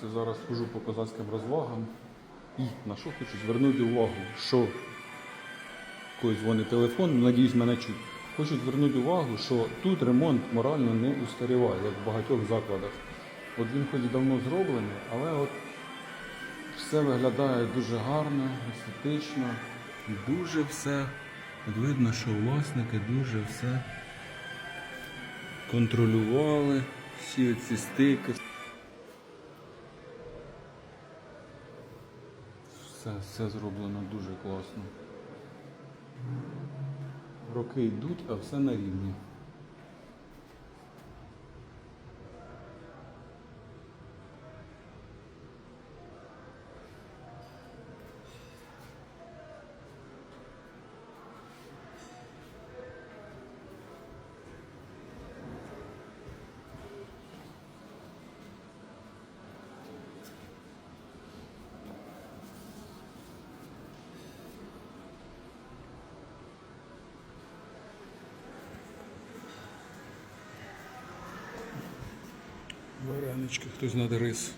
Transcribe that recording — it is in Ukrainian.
Це зараз хожу по козацьким розвагам і на що хочу звернути увагу, що когось дзвонить телефон, надіюсь, мене чуть. Хочу звернути увагу, що тут ремонт морально не устаріває, як в багатьох закладах. От він хоч давно зроблений, але от все виглядає дуже гарно, естетично, дуже все. От видно, що власники дуже все контролювали, всі ці стики. Все, все зроблено дуже класно. Роки йдуть, а все на рівні. Варенички, хтось надо рис.